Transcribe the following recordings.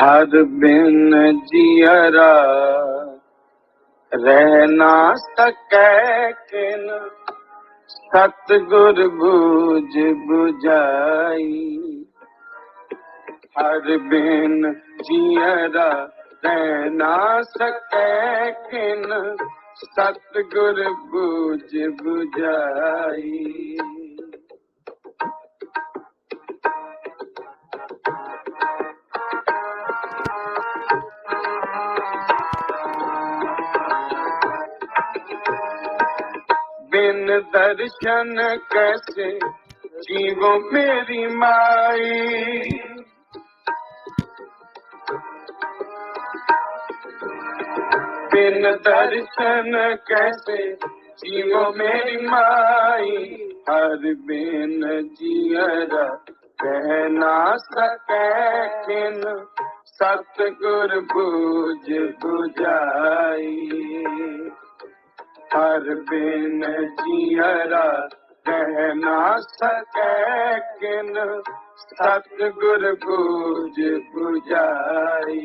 ਹਰ ਬਿਨ ਜੀਅਰਾ ਰਹਿ ਨਾ ਸਕੈ ਕਿਨ। ਸਤਿਗੁਰ ਬੂਝ 부ਜਾਈ ਹਰ ਬਿਨ ਜੀਅਰਾ ਰਹਿ ਨਾ ਸਕੈ ਕਿਨ। ਸਤਿਗੁਰ ਬੂਝ दर्शन कैसे जीवो मेरी माई बिन दर्शन कैसे जीवो मेरी माई हर बिन जियरा कह ना सके किन सतगुर बूझ बुझाई हर बिन जियरा कह ना सके किन सतगुर बूझ बुझाई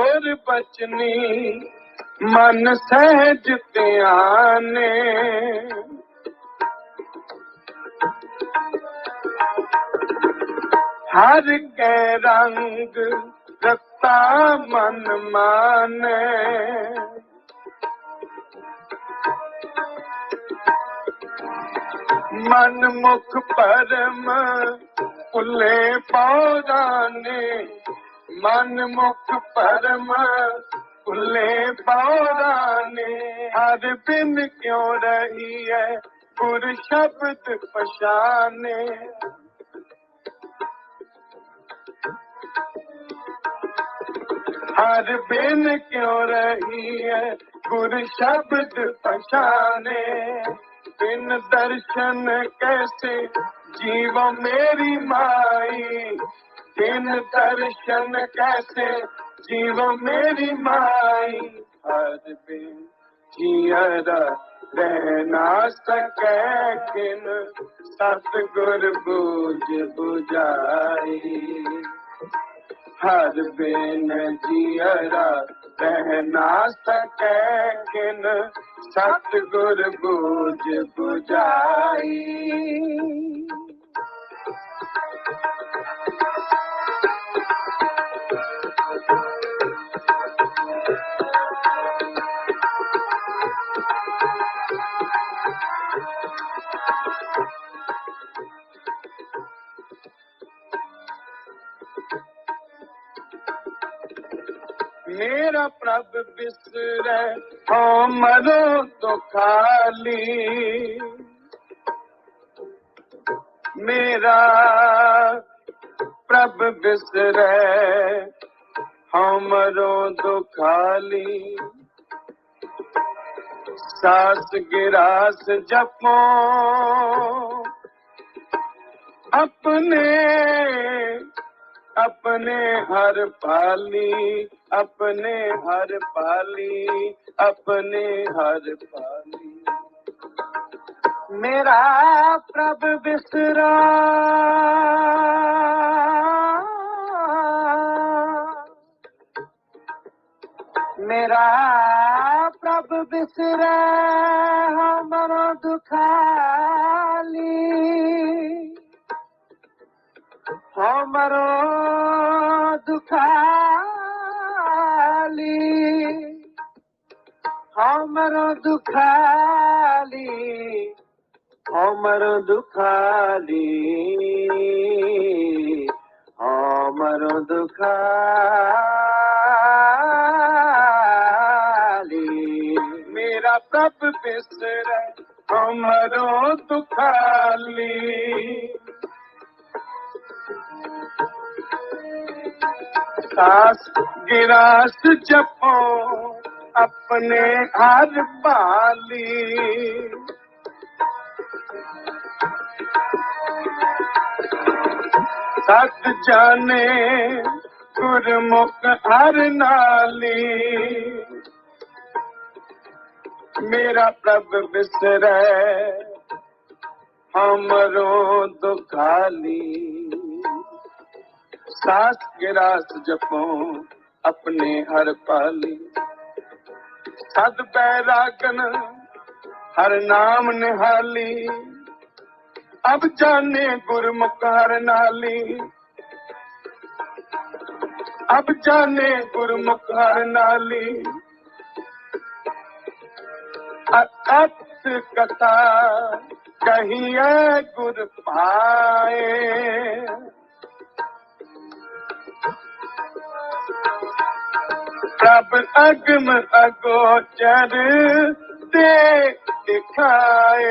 ਗੁਰ ਬਚਨੀ, ਮਨ ਸਹਿਜ ਧਿਆਨੇ। ਹਰ ਕੇ ਰੰਗ ਰਤਾ ਮਨ ਮਾਨੇ। ਮਨ ਮੁਖ ਪਰਮ ਭੁੱਲੇ ਪੌਦਾਨੇ ਮਨ ਮੁਖ ਪਰਮ ਭੁੱਲੇ ਪੌਦਾਨੇ ਹਰ ਬਿਨ ਕਿਉ ਰਹੀ ਹੈ ਗੁਰ ਸ਼ਬਦ ਪਛਾਨੇ। ਹਰ ਬਿਨ ਕਿਉ ਰਹੀ ਹੈ ਗੁਰ ਸ਼ਬਦ ਪਛਾਨੇ। ਬਿਨ ਦਰਸ਼ਨ ਕੈਸੇ ਜੀਵ ਮੇਰੀ ਮਾਈ ਬਿਨ ਦਰਸ਼ਨ ਕੈਸੇ ਜੀਵ ਮੇਰੀ ਮਾਈ ਹਰ ਬਿਨ ਜੀਅਰਾ ਰਹਿ ਨਾ ਸਕੈ ਕਿਨ ਸਤਿਗੁਰ ਬੂਝ 부ਜਾਈ ਹਰ ਬਿਨ ਜੀਅਰਾ ਰਹਿ ਨਾ ਸਕੈ ਕਿਨ थोमरो तो खाली मेरा प्रभ बिसर हमरो दुखाली सास गिरास जपो अपने अपने हर पाली अपने हर पाली अपने हर पाली मेरा प्रभ बिसरा मेरा प्रभ बिसरा हमरो दुखाली আমারও দুখালি আমারও দুখালি আমারও দুখালি আমারও দুখালি। মেরা প্রভ বিসরে আমারও দুখালি। ਕਾਸ ਗਿਰਾਸ ਜਪੋ, ਆਪਣੇ ਹਰ ਪਾਲੀ। ਸਤ ਜਾਣੇ ਗੁਰਮੁਖ ਹਰ ਨਾਲੀ। ਮੇਰਾ ਪ੍ਰਭ ਬਿਸਰੈ, ਹਮਰੋ ਦੁਖਾਲੀ। ਸਾਥ ਗਿਰਾਸ ਜਪੋ ਆਪਣੇ ਹਰ ਪਾਲੀ। ਸਦ ਪੈ ਰਾਖਨ ਹਰ ਨਾਮ ਨਿਹਾਲੀ। ਅਬ ਜਾਣੇ ਗੁਰਮੁਖ ਹਰ ਨਾਲੀ। ਅਬ ਜਾਣੇ ਗੁਰਮੁਖ ਹਰ ਨਾਲੀ। ਅਕਤ ਕਥਾ ਕਹੀਏ ਗੁਰ ਪਾਏ। ਪ੍ਰਭ ਅਗਮ ਅਗੋਚਰ ਦੇ ਦਿਖਾਏ।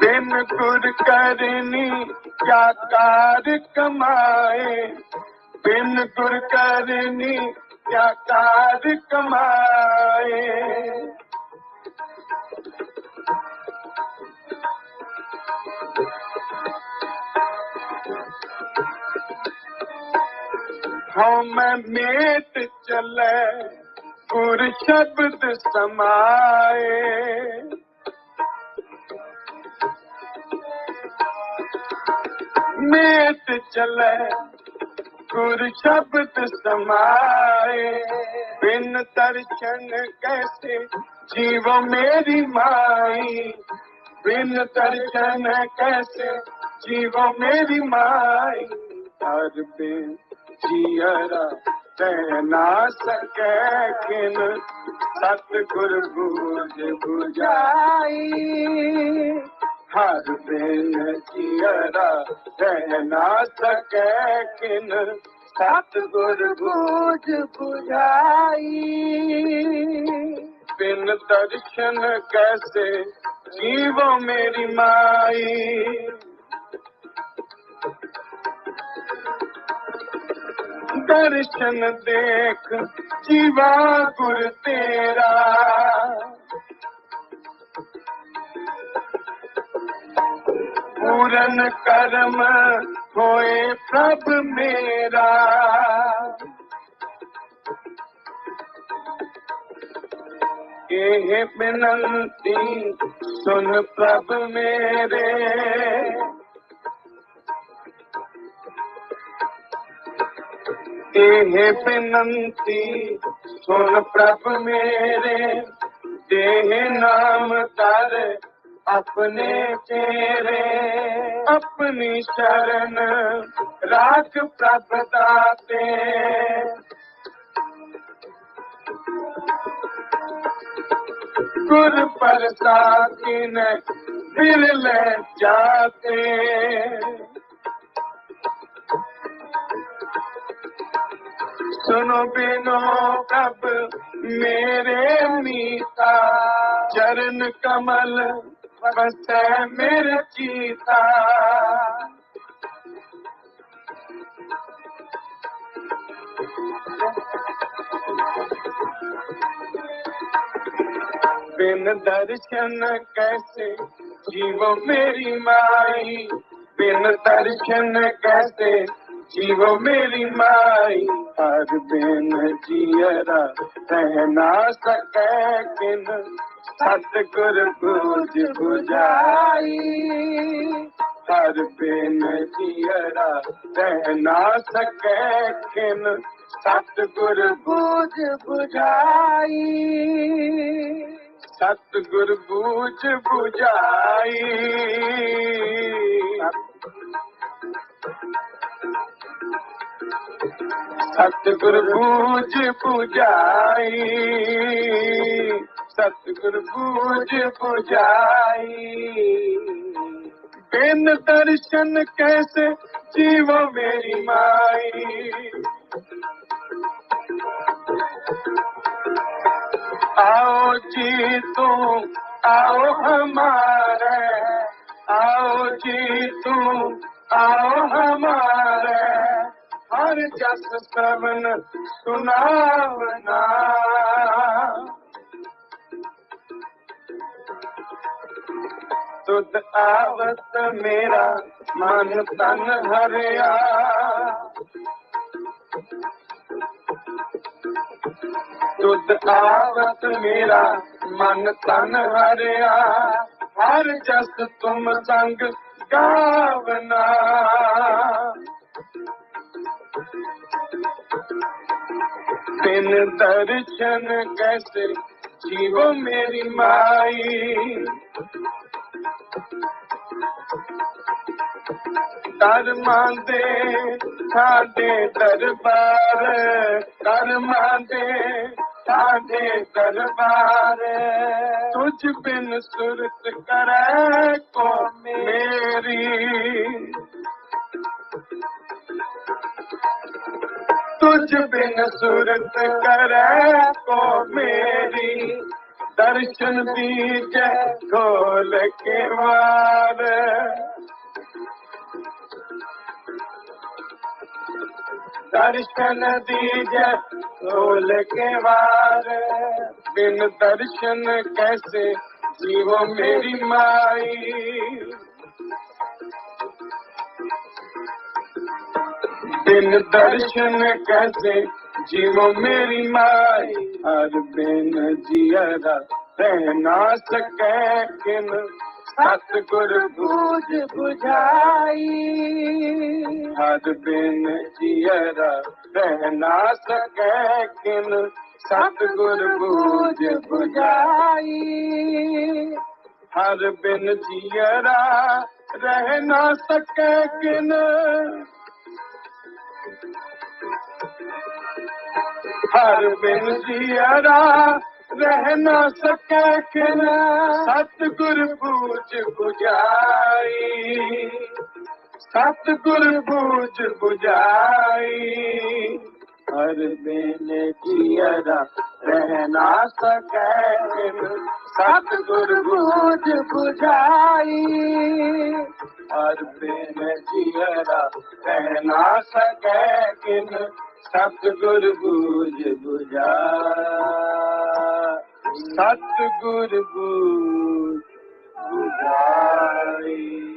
ਬਿਨ ਗੁਰ ਕਰਨੀ ਕਿਆ ਕਾਰ ਕਮਾਏ। ਬਿਨ ਗੁਰ ਕਰਨੀ ਕਿਆ ਕਾਰ ਕਮਾਏ। हम मेट चले गुर शब्द समाए। मेट चले गुर शब्द समाए। बिन दर्शन कैसे जीव मेरी माई? बिन दर्शन कैसे जीव मेरी माई? हर बिन ਜੀਰਾ ਤੈ ਨਾ ਸਕੈ ਕਿਨ ਸਤ ਗੁਰ ਬੂਝ 부ਜਾਈ ਹਰ ਬੇਨ ਜੀਅਰ ਤੈ ਨਾ ਸਕੈ ਕਿਨ ਸਤ ਗੁਰ ਬੂਝ 부ਜਾਈ ਬਿਨ ਦਰਸ਼ਨ ਕੈਸੇ ਜੀਵੋ ਮੇਰੀ ਮਾਈ। ਦਰਸ਼ਨ ਦੇਖ, ਜੀਵਾ ਗੁਰ ਤੇਰਾ। ਪੂਰਨ ਕਰਮ ਹੋਏ ਪ੍ਰਭ ਮੇਰਾ। ਇਹ ਬਿਨੰਤੀ ਸੁਨ ਪ੍ਰਭ ਮੇਰੇ। ਦੇਹ ਨਾਮ ਕਰ ਆਪਣੇ ਤੇਰੇ ਆਪਣੀ ਸ਼ਰਨ ਰਾਖ ਪ੍ਰਭ ਦਾਤੇ ਗੁਰ ਪ੍ਰਸਾਦਿਨ ਦਿਲ ਲੈ ਜਾਤੇ सुनो बिनो कब मेरे मीता चरण कमल बसै मेरे चीता बिन दर्शन कैसे जीवो मेरी माई बिन दर्शन कैसे जीवो मेरी माई हर बिन जियरा रह ना सके किन सतगुर बूझ बुझाई हर बिन जियरा रह ना सके किन सतगुर बूझ बुझाई सतगुर बूझ बुझाई सतगुर बूझ बुझाई सतगुर बूझ बुझाई बिन दर्शन कैसे जीवो मेरी माई आओ जी तू आओ हमारे आओ जी तू आओ हमारे ਹਰ ਜਸ ਸਵਨ ਸੁਨਾਵਨਾ। ਤੁਧ ਆਵਤ ਮੇਰਾ ਮਨ ਤਨ ਹਰਿਆ। ਤੁਧ ਆਵਤ ਮੇਰਾ ਮਨ ਤਨ ਹਰਿਆ। ਹਰ ਜਸ ਤੁਮ ਸੰਗ ਗਾਵਨਾ। ਬਿਨ ਦਰਸ਼ਨ ਕੈਸੇ ਜੀਵੋ ਮੇਰੀ ਮਾਈ। ਕਰਮਾਂ ਦੇ ਸਾਡੇ ਦਰਬਾਰ ਕਰਮਾਂ ਦੇ ਸਾਡੇ ਦਰਬਾਰ। ਤੁਝ ਬਿਨ ਸੁਰਤ ਕਰੈ ਕੋ ਮੇਰੀ। ਤੁਝ ਬਿਨ ਸੁਰਤ ਕਰੈ ਕੋ ਮੇਰੀ ਦਰਸ਼ਨ ਦੀਜੈ ਖੋਲ ਕੇ ਵਾਰ ਦਰਸ਼ਨ ਦੀਜੈ ਖੋਲ ਕੇ ਵਾਰ ਬਿਨ ਦਰਸ਼ਨ ਕੈਸੇ ਜੀਵੋ ਮੇਰੀ ਮਾਈ ਬਿਨ ਦਰਸ਼ਨ ਕੈਸੇ? ਜੀਵੋ ਮੇਰੀ ਮਾਈ, ਹਰ ਬਿਨ ਜੀਅਰਾ ਰਹਿ ਨਾ ਸਕੈ ਕਿਨ? ਸਤਿਗੁਰ ਬੂਝ 부ਝਾਈ ਹਰ ਬਿਨ ਜੀਅਰਾ ਰਹਿ ਨਾ ਸਕੈ ਕਿਨ? ਸਤਿਗੁਰ ਬੂਝ 부ਝਾਈ ਹਰ ਬਿਨ ਜੀਅਰਾ ਰਹਿ ਨਾ ਹਰ ਬਿਨ ਜੀਰਾ ਰਹਿ ਨਾ ਸਕੈ ਕਿਨਾ ਸਤਿਗੁਰ ਬੂਝ 부ਝਾਈ ਸਤਿਗੁਰ ਬੂਝ 부ਝਾਈ ਹਰ ਬਿਨ ਜੀਰਾ ਰਹਿ ਨਾ ਸਕੈ ਕਿਨਾ ਸਤਿਗੁਰ ਬੂਝ 부ਝਾਈ ਹਰ ਬਿਨ ਜੀਰਾ ਰਹਿ ਨਾ ਸਕੈ ਕਿਨਾ ਸਤਿਗੁਰ ਬੂਝ 부ਝਾ ਸਤਿਗੁਰ ਬੂਝ 부ਝਾਈ